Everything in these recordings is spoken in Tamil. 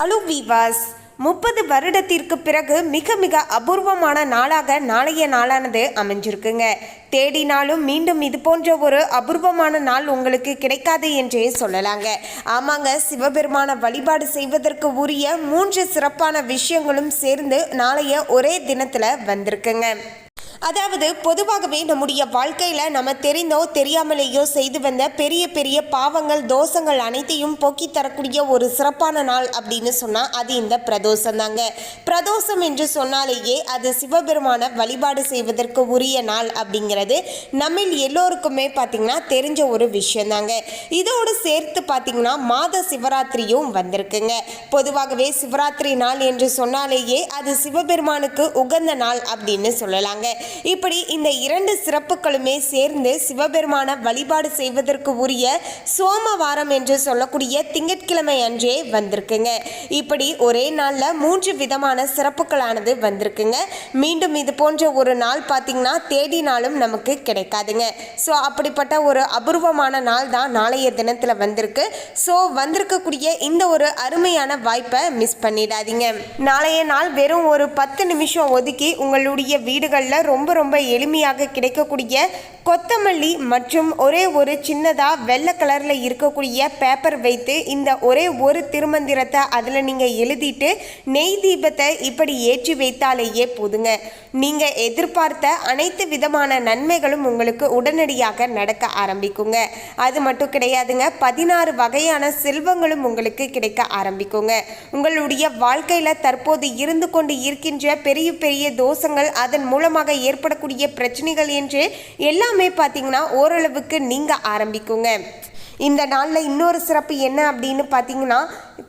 ஹலோ வீவாஸ் முப்பது வருடத்திற்கு பிறகு மிக மிக அபூர்வமான நாளாக நாளைய நாளானது அமைஞ்சிருக்குங்க. தேடினாலும் மீண்டும் இது போன்ற ஒரு அபூர்வமான நாள் உங்களுக்கு கிடைக்காது என்றே சொல்லலாங்க. ஆமாங்க சிவபெருமான வழிபாடு செய்வதற்கு உரிய மூன்று சிறப்பான விஷயங்களும் சேர்ந்து நாளைய ஒரே தினத்தில் வந்திருக்குங்க. அதாவது பொதுவாகவே நம்முடைய வாழ்க்கையில் நம்ம தெரிந்தோ தெரியாமலேயோ செய்து வந்த பெரிய பெரிய பாவங்கள் தோஷங்கள் அனைத்தையும் போக்கி தரக்கூடிய ஒரு சிறப்பான நாள் அப்படின்னு சொன்னால் அது இந்த பிரதோஷம் தாங்க. பிரதோஷம் என்று சொன்னாலேயே அது சிவபெருமான வழிபாடு செய்வதற்கு உரிய நாள் அப்படிங்கிறது நம்மில் எல்லோருக்குமே பார்த்திங்கன்னா தெரிஞ்ச ஒரு விஷயந்தாங்க இதோடு சேர்த்து பார்த்திங்கன்னா மாத சிவராத்திரியும் வந்திருக்குங்க. பொதுவாகவே சிவராத்திரி நாள் என்று சொன்னாலேயே அது சிவபெருமானுக்கு உகந்த நாள் அப்படின்னு சொல்லலாங்க. இப்படி இந்த இரண்டு சிறப்புகளுமே சேர்ந்து சிவபெருமான வழிபாடு செய்வதற்கு உரிய சோமவாரம் என்று சொல்லக்கூடிய திங்கட்கிழமை அன்றே வந்திருக்குங்க. இப்படி ஒரே நாளில் மூன்று விதமான சிறப்புகளானது வந்திருக்குங்க. மீண்டும் இது போன்ற ஒரு நாள் பார்த்தீங்கன்னா தேடினாலும் நமக்கு கிடைக்காதுங்க. ஸோ அப்படிப்பட்ட ஒரு அபூர்வமான நாள் தான் நாளைய தினத்தில் வந்திருக்கு. ஸோ வந்திருக்கக்கூடிய இந்த ஒரு அருமையான வாய்ப்பை மிஸ் பண்ணிடாதீங்க. நாளைய நாள் வெறும் ஒரு பத்து நிமிஷம் ஒதுக்கி உங்களுடைய வீடுகளில் ரொம்ப ரொம்ப ரொம்ப எளிமையாக கிடைக்கக்கூடிய கொத்தமல்லி மற்றும் ஒரே ஒரு சின்னதாக வெள்ளை கலரில் இருக்கக்கூடிய பேப்பர் வைத்து இந்த ஒரே ஒரு திருமந்திரத்தை அதில் நீங்கள் எழுதிட்டு நெய் தீபத்தை இப்படி ஏற்றி வைத்தாலேயே போதுங்க. நீங்கள் எதிர்பார்த்த அனைத்து விதமான நன்மைகளும் உங்களுக்கு உடனடியாக நடக்க ஆரம்பிக்குங்க. அது மட்டும் கிடையாதுங்க பதினாறு வகையான செல்வங்களும் உங்களுக்கு கிடைக்க ஆரம்பிக்குங்க. உங்களுடைய வாழ்க்கையில் தற்போது இருந்து கொண்டு இருக்கின்ற பெரிய பெரிய தோஷங்கள் அதன் மூலமாக ஏற்படக்கூடிய பிரச்சனைகள் என்று எல்லா எல்லாமே பார்த்தீங்கன்னா ஓரளவுக்கு நீங்க ஆரம்பிக்குங்க. இந்த நாளில் இன்னொரு சிறப்பு என்ன அப்படின்னு பார்த்தீங்கன்னா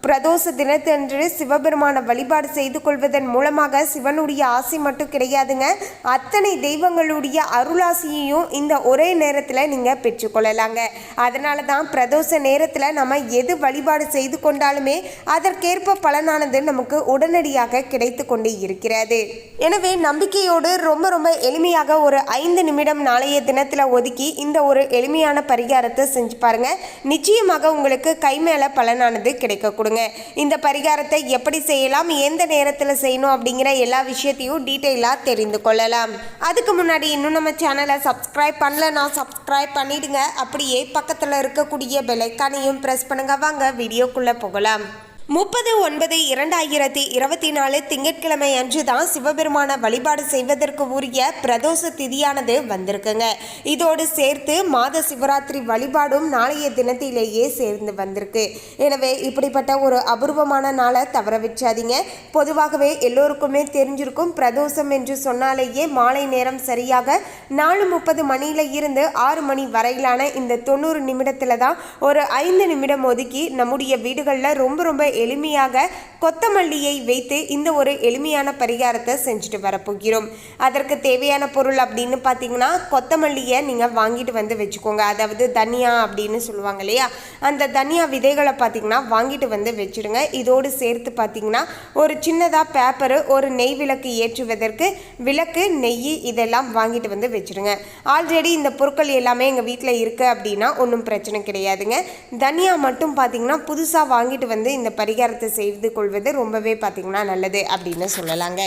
பிரதோஷ தினத்தன்று சிவபெருமான வழிபாடு செய்து கொள்வதன் மூலமாக சிவனுடைய ஆசை மட்டும் கிடையாதுங்க. அத்தனை தெய்வங்களுடைய அருளாசியையும் இந்த ஒரே நேரத்தில் நீங்கள் பெற்றுக்கொள்ளலாங்க. அதனால தான் பிரதோஷ நேரத்தில் நம்ம எது வழிபாடு செய்து கொண்டாலுமே அதற்கேற்ப பலனானது நமக்கு உடனடியாக கிடைத்து கொண்டு இருக்கிறது. எனவே நம்பிக்கையோடு ரொம்ப ரொம்ப எளிமையாக ஒரு ஐந்து நிமிடம் நாளைய தினத்தில் ஒதுக்கி இந்த ஒரு எளிமையான பரிகாரத்தை செஞ்சு பாருங்கள் நிச்சயமாக உங்களுக்கு கை மேலே பலனானது கிடைக்கக்கூடும். கொடுங்க. இந்த பரிகாரத்தை எப்படி செய்யலாம் எந்த நேரத்தில் செய்யணும் அப்படிங்கிற எல்லா விஷயத்தையும் டீட்டெயிலாக தெரிந்து கொள்ளலாம். அதுக்கு முன்னாடி இன்னும் நம்ம சேனலை சப்ஸ்கிரைப் பண்ணலன்னா சப்ஸ்கிரைப் பண்ணிடுங்க. அப்படியே பக்கத்தில் இருக்கக்கூடிய பெலைக்கானையும் ப்ரெஸ் பண்ணுங்க. வாங்க வீடியோக்குள்ளே போகலாம். முப்பது ஒன்பது இரண்டாயிரத்தி இருபத்தி நாலு திங்கட்கிழமை அன்று தான் சிவபெருமான வழிபாடு செய்வதற்கு உரிய பிரதோஷ திதியானது வந்திருக்குங்க. இதோடு சேர்த்து மாத சிவராத்திரி வழிபாடும் நாளைய தினத்திலேயே சேர்ந்து வந்திருக்கு. எனவே இப்படிப்பட்ட ஒரு அபூர்வமான நாளை தவற வச்சாதீங்க பொதுவாகவே எல்லோருக்குமே தெரிஞ்சிருக்கும் பிரதோஷம் என்று சொன்னாலேயே மாலை நேரம் சரியாக நாலு முப்பது மணியில இருந்து ஆறு மணி வரையிலான இந்த தொண்ணூறு நிமிடத்தில் தான் ஒரு ஐந்து நிமிடம் ஒதுக்கி நம்முடைய வீடுகளில் ரொம்ப ரொம்ப எளிமையாக கொத்தமல்லியை வைத்து இந்த ஒரு எளிமையான பரிகாரத்தை செஞ்சுட்டு வரப்போகிறோம். அதற்கு தேவையான பொருள் அப்படின்னு பார்த்தீங்கன்னா கொத்தமல்லியை நீங்கள் வாங்கிட்டு வந்து வச்சுக்கோங்க. அதாவது தனியா அப்படின்னு சொல்லுவாங்க இல்லையா? அந்த தனியா விதைகளை பார்த்தீங்கன்னா வாங்கிட்டு வந்து வச்சுடுங்க. இதோடு சேர்த்து பார்த்தீங்கன்னா ஒரு சின்னதாக பேப்பரு ஒரு நெய் விளக்கு ஏற்றுவதற்கு விளக்கு நெய் இதெல்லாம் வாங்கிட்டு வந்து வச்சுடுங்க. ஆல்ரெடி இந்த பொருட்கள் எல்லாமே எங்கள் வீட்டில் இருக்குது அப்படின்னா ஒன்றும் பிரச்சனை கிடையாதுங்க. தனியா மட்டும் பார்த்தீங்கன்னா புதுசாக வாங்கிட்டு வந்து இந்த பரிகாரத்தை செய்து கொள்வது ரொம்பவே பார்த்திங்கன்னா நல்லது அப்படின்னு சொல்லலாங்க.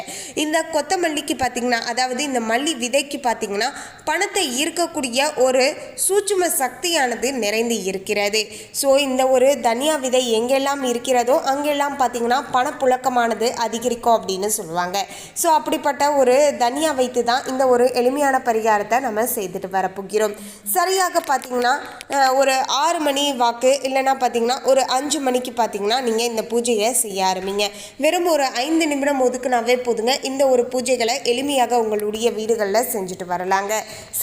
இந்த கொத்தமல்லிக்கு பார்த்திங்கன்னா அதாவது இந்த மல்லி விதைக்கு பார்த்திங்கன்னா பணத்தை ஈர்க்கக்கூடிய ஒரு சூட்சும சக்தியானது நிறைந்து இருக்கிறது. ஸோ இந்த ஒரு தனியா விதை எங்கெல்லாம் இருக்கிறதோ அங்கெல்லாம் பார்த்திங்கன்னா பணப்புழக்கமானது அதிகரிக்கும் அப்படின்னு சொல்லுவாங்க. ஸோ அப்படிப்பட்ட ஒரு தனியா வைத்து தான் இந்த ஒரு எளிமையான பரிகாரத்தை நம்ம செய்துட்டு வரப்போகிறோம். சரியாக பார்த்திங்கன்னா ஒரு ஆறு மணி வாக்கு இல்லைன்னா பார்த்திங்கன்னா ஒரு அஞ்சு மணிக்கு பார்த்திங்கன்னா நீங்கள் இந்த பூஜையை செய்ய ஆரம்பிங்க. வெறும் ஒரு ஐந்து நிமிடம் ஒதுக்குனாவே போதுங்க. இந்த ஒரு பூஜைகளை எளிமையாக உங்களுடைய வீடுகளில் செஞ்சுட்டு வரலாங்க.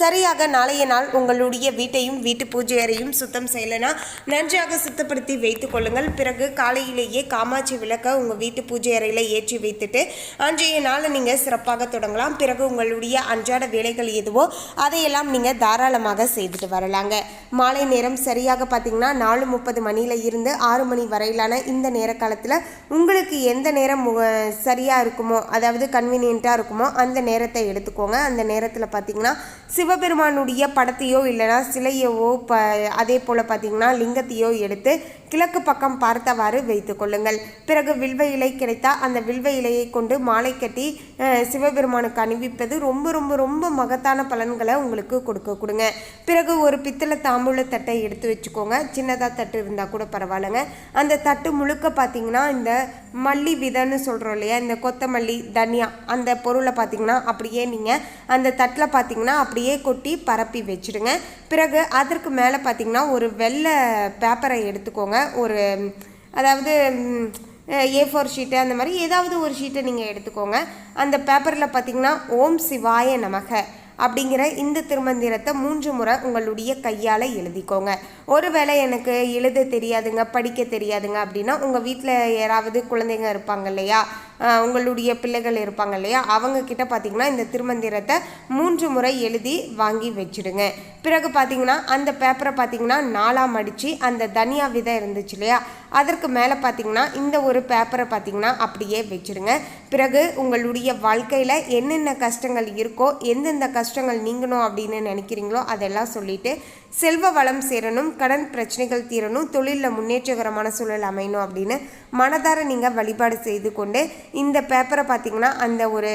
சரியாக நாளைய நாள் உங்களுடைய வீட்டையும் வீட்டு பூஜை அறையும் சுத்தம் செய்யலைன்னா நன்றாக சுத்தப்படுத்தி வைத்து கொள்ளுங்கள். பிறகு காலையிலேயே காமாட்சி விளக்க உங்கள் வீட்டு பூஜை அறையில் ஏற்றி வைத்துட்டு அன்றைய நாளை நீங்கள் சிறப்பாக தொடங்கலாம். பிறகு உங்களுடைய அன்றாட வேலைகள் எதுவோ அதையெல்லாம் நீங்கள் தாராளமாக செய்துட்டு வரலாங்க. மாலை நேரம் சரியாக பார்த்தீங்கன்னா நாலு முப்பது மணியில இருந்து ஆறு மணி வரையிலான இந்த நேர காலத்தில் உங்களுக்கு எந்த நேரம் சரியாக இருக்குமோ அதாவது கன்வீனியண்ட்டாக இருக்குமோ அந்த நேரத்தை எடுத்துக்கோங்க. அந்த நேரத்தில் பார்த்தீங்கன்னா சிவபெருமானுடைய படத்தையோ இல்லைன்னா சிலையவோ ப அதே போல் பார்த்தீங்கன்னா லிங்கத்தையோ எடுத்து கிழக்கு பக்கம் பார்த்தவாறு வைத்து கொள்ளுங்கள். பிறகு வில்வ இலை கிடைத்தால் அந்த வில்வ இலையை கொண்டு மாலை கட்டி சிவபெருமானுக்கு அணிவிப்பது ரொம்ப ரொம்ப ரொம்ப மகத்தான பலன்களை உங்களுக்கு கொடுக்க கொடுங்க. பிறகு ஒரு பித்தளை தாம்பூல தட்டை எடுத்து வச்சுக்கோங்க. சின்னதாக தட்டு இருந்தால் கூட பரவாயில்லைங்க. அந்த தட்டு முழுக்க பார்த்தீங்கன்னா இந்த மல்லி விதைன்னு சொல்கிறோம் இல்லையா இந்த கொத்தமல்லி தனியா அந்த பொருளை பார்த்தீங்கன்னா அப்படியே நீங்கள் அந்த தட்டில் பார்த்தீங்கன்னா அப்படியே கொட்டி பரப்பி வச்சுடுங்க. பிறகு அதற்கு மேலே பார்த்தீங்கன்னா ஒரு வெள்ளை பேப்பரை எடுத்துக்கோங்க. ஒரு அதாவது ஏ ஃபோர் ஷீட்டு அந்த மாதிரி ஏதாவது ஒரு ஷீட்டை நீங்கள் எடுத்துக்கோங்க. அந்த பேப்பரில் பார்த்தீங்கன்னா ஓம் சிவாய நமக அப்படிங்கிற இந்த திருமந்திரத்தை மூன்று முறை உங்களுடைய கையால் எழுதிக்கோங்க. ஒருவேளை எனக்கு எழுத தெரியாதுங்க படிக்க தெரியாதுங்க அப்படின்னா உங்கள் வீட்டில் யாராவது குழந்தைங்க இருப்பாங்க இல்லையா? உங்களுடைய பிள்ளைகள் இருப்பாங்க இல்லையா? அவங்கக்கிட்ட பார்த்தீங்கன்னா இந்த திருமந்திரத்தை மூன்று முறை எழுதி வாங்கி வச்சிடுங்க. பிறகு பார்த்தீங்கன்னா அந்த பேப்பரை பார்த்தீங்கன்னா நாலாம் அடித்து அந்த தனியா விதை இருந்துச்சு இல்லையா? அதற்கு மேலே பார்த்தீங்கன்னா இந்த ஒரு பேப்பரை பார்த்தீங்கன்னா அப்படியே வச்சிடுங்க. பிறகு உங்களுடைய வாழ்க்கையில் என்னென்ன கஷ்டங்கள் இருக்கோ எந்தெந்த கஷ்டங்கள் நீங்கணும் அப்படின்னு நினைக்கிறீங்களோ அதெல்லாம் சொல்லிவிட்டு செல்வ வளம் சேரணும் கடன் பிரச்சனைகள் தீரணும் தொழிலில் முன்னேற்றகரமான சூழல் அமையணும் அப்படின்னு மனதார நீங்கள் வழிபாடு செய்து கொண்டு இந்த பேப்பரை பார்த்தீங்கன்னா அந்த ஒரு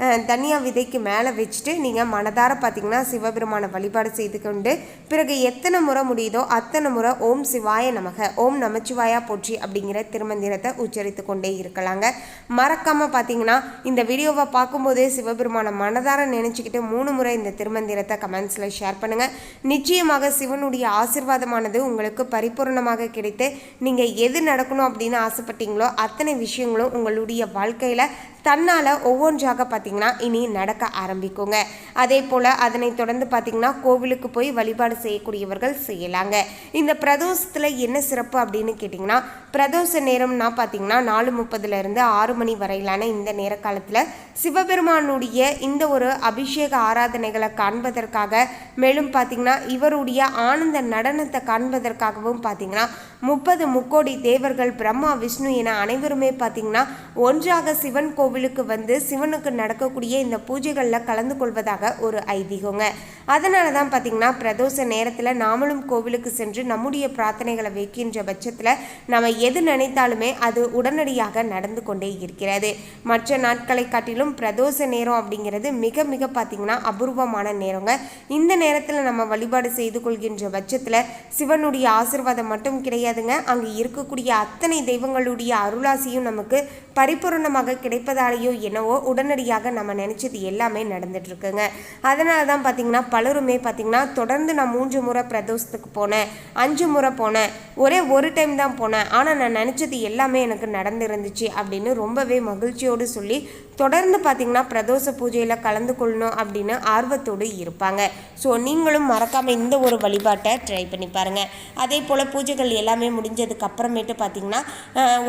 தனியா விதைக்கு மேலே வச்சுட்டு நீங்கள் மனதார பார்த்தீங்கன்னா சிவபெருமானை வழிபாடு செய்து கொண்டு பிறகு எத்தனை முறை முடியுதோ அத்தனை முறை ஓம் சிவாய நமக ஓம் நமச்சிவாயா போற்றி அப்படிங்கிற திருமந்திரத்தை உச்சரித்து கொண்டே இருக்கலாங்க. மறக்காமல் பார்த்தீங்கன்னா இந்த வீடியோவை பார்க்கும்போதே சிவபெருமானை மனதார நினச்சிக்கிட்டு மூணு முறை இந்த திருமந்திரத்தை கமெண்ட்ஸில் ஷேர் பண்ணுங்கள் நிச்சயமாக சிவனுடைய ஆசிர்வாதமானது உங்களுக்கு பரிபூர்ணமாக கிடைத்து நீங்கள் எது நடக்கணும் அப்படின்னு ஆசைப்பட்டீங்களோ அத்தனை விஷயங்களும் உங்களுடைய வாழ்க்கையில் தன்னால் ஒவ்வொன்றாக பார்த்தீங்கன்னா இனி நடக்க ஆரம்பிக்குங்க. அதே போல் அதனை தொடர்ந்து பார்த்திங்கன்னா கோவிலுக்கு போய் வழிபாடு செய்யக்கூடியவர்கள் செய்யலாங்க. இந்த பிரதோஷத்தில் என்ன சிறப்பு அப்படின்னு கேட்டிங்கன்னா பிரதோஷ நேரம்னா பார்த்தீங்கன்னா நாலு முப்பதுலேருந்து ஆறு மணி வரையிலான இந்த நேர காலத்தில் சிவபெருமானுடைய இந்த ஒரு அபிஷேக ஆராதனைகளை காண்பதற்காக மேலும் பார்த்தீங்கன்னா இவருடைய ஆனந்த நடனத்தை காண்பதற்காகவும் பார்த்தீங்கன்னா முப்பது முக்கோடி தேவர்கள் பிரம்மா விஷ்ணு என அனைவருமே பார்த்தீங்கன்னா ஒன்றாக சிவன் கோவிலுக்கு வந்து சிவனுக்கு நடக்கக்கூடிய இந்த பூஜைகளில் கலந்து கொள்வதாக ஒரு ஐதீகங்க. அதனால தான் பார்த்தீங்கன்னா பிரதோஷ நேரத்தில் நாமளும் கோவிலுக்கு சென்று நம்முடைய பிரார்த்தனைகளை வைக்கின்ற பட்சத்தில் நம்ம எது நினைத்தாலுமே அது உடனடியாக நடந்து கொண்டே இருக்கிறது. மற்ற நாட்களை காட்டிலும் பிரதோஷ நேரம் அப்படிங்கிறது மிக மிக பார்த்தீங்கன்னா அபூர்வமான நேரங்க. இந்த நேரத்தில் நம்ம வழிபாடு செய்து கொள்கின்ற பட்சத்தில் சிவனுடைய ஆசிர்வாதம் மட்டும் கிடையாதுங்க. அங்கே இருக்கக்கூடிய அத்தனை தெய்வங்களுடைய அருளாசியும் நமக்கு பரிபூரணமாக கிடைப்பதாலேயோ என்னவோ உடனடியாக நம்ம நினச்சது எல்லாமே நடந்துட்டுருக்குங்க. அதனால தான் பார்த்தீங்கன்னா பலருமே பார்த்திங்கன்னா தொடர்ந்து நான் மூன்று முறை பிரதோஷத்துக்கு போனேன் அஞ்சு முறை போனேன் ஒரே ஒரு டைம் தான் போனேன். ஆனால் நான் நினச்சது எல்லாமே எனக்கு நடந்துருந்துச்சு அப்படின்னு ரொம்பவே மகிழ்ச்சியோடு சொல்லி தொடர்ந்து பார்த்தீங்கன்னா பிரதோஷ பூஜையில் கலந்து கொள்ளணும் அப்படின்னு ஆர்வத்தோடு இருப்பாங்க. ஸோ நீங்களும் மறக்காமல் இந்த ஒரு வழிபாட்டை ட்ரை பண்ணி பாருங்கள் அதே போல் பூஜைகள் எல்லாமே முடிஞ்சதுக்கு அப்புறமேட்டு பார்த்தீங்கன்னா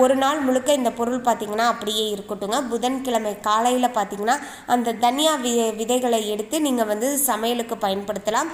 ஒரு நாள் முழுக்க இந்த பொருள் பார்த்தீங்கன்னா அப்படியே இருக்கட்டுங்க புதன்கிழமை காலையில் பார்த்தீங்கன்னா அந்த தனியா வி விதைகளை எடுத்து நீங்கள் வந்து சமையலுக்கு பயன்படுத்தலாம்.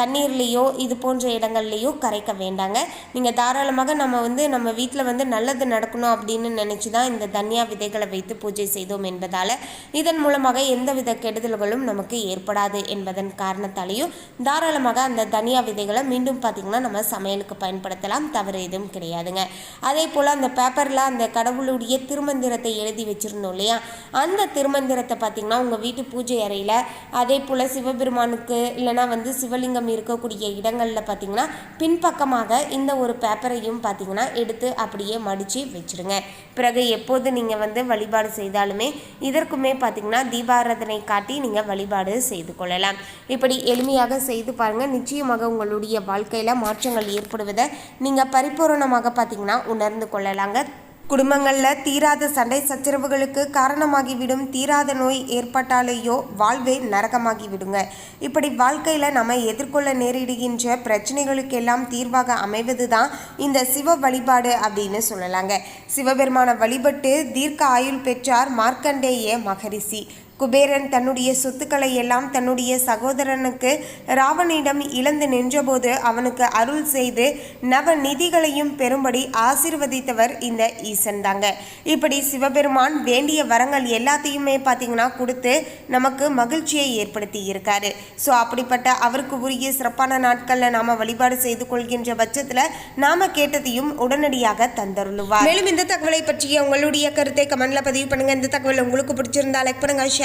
தண்ணீர்லேயோ இது போன்ற இடங்கள்லையோ கரைக்க வேண்டாங்க. நீங்கள் தாராளமாக நம்ம வந்து நம்ம வீட்டில் வந்து நல்லது நடக்கணும் அப்படின்னு நினச்சி தான் இந்த தனியா விதைகளை வைத்து பூஜை செய்தோம் என்பதால் இதன் மூலமாக எந்தவித கெடுதல்களும் நமக்கு ஏற்படாது என்பதன் காரணத்தாலேயும் தாராளமாக அந்த தனியா விதைகளை மீண்டும் பார்த்திங்கன்னா நம்ம சமையலுக்கு பயன்படுத்தலாம். தவறு எதுவும் கிடையாதுங்க. அதே போல் அந்த பேப்பரில் அந்த கடவுளுடைய திருமந்திரத்தை எழுதி வச்சுருந்தோம் இல்லையா? அந்த திருமந்திரத்தை பார்த்திங்கன்னா உங்கள் வீட்டு பூஜை அறையில் அதே போல் சிவபெருமானுக்கு இல்லைனா வந்து சிவலிங்கம் இருக்கக்கூடிய இடங்களில் பார்த்திங்கன்னா பின்பக்கமாக இந்த ஒரு பேப்பரையும் பார்த்திங்கன்னா எடுத்து அப்படியே மடித்து வச்சுருங்க. பிறகு எப்போது நீங்கள் வந்து வழிபாடு செய்தாலுமே இதற்குமே பார்த்திங்கன்னா தீபாராதனை காட்டி நீங்கள் வழிபாடு செய்து கொள்ளலாம். இப்படி எளிமையாக செய்து பாருங்கள் நிச்சயமாக உங்களுடைய வாழ்க்கையில் மாற்றங்கள் ஏற்படுவதை நீங்கள் பரிபூரணமாக பார்த்திங்கன்னா உணர்ந்து கொள்ளலாங்க. குடும்பங்களில் தீராத சண்டை சச்சரவுகளுக்கு காரணமாகிவிடும். தீராத நோய் ஏற்பட்டாலேயோ வாழ்வே நரகமாகி விடுங்க இப்படி வாழ்க்கையில் நம்ம எதிர்கொள்ள நேரிடுகின்ற பிரச்சனைகளுக்கெல்லாம் தீர்வாக அமைவது தான் இந்த சிவ வழிபாடு அப்படின்னு சொல்லலாங்க. சிவபெருமான வழிபட்டு தீர்க்க ஆயுள் பெற்றார் மார்க்கண்டேய மகரிஷி. குபேரன் தன்னுடைய சொத்துக்களை எல்லாம் தன்னுடைய சகோதரனுக்கு ராவணிடம் இழந்து நின்றபோது அவனுக்கு அருள் செய்து நவ நிதிகளையும் பெறும்படி ஆசிர்வதித்தவர் இந்த ஈசன் தாங்க. இப்படி சிவபெருமான் வேண்டிய வரங்கள் எல்லாத்தையுமே பார்த்தீங்கன்னா கொடுத்து நமக்கு மகிழ்ச்சியை ஏற்படுத்தி இருக்காரு. ஸோ அப்படிப்பட்ட அவருக்கு உரிய சிறப்பான நாட்களில் நாம் வழிபாடு செய்து கொள்கின்ற பட்சத்தில் நாம கேட்டதையும் உடனடியாக தந்தருளுவார். மேலும் இந்த தகவலை பற்றிய உங்களுடைய கருத்தை கமெண்ட்ல பதிவு பண்ணுங்க. இந்த தகவல் உங்களுக்கு பிடிச்சிருந்தா லைக் பண்ணுங்க ஷேர்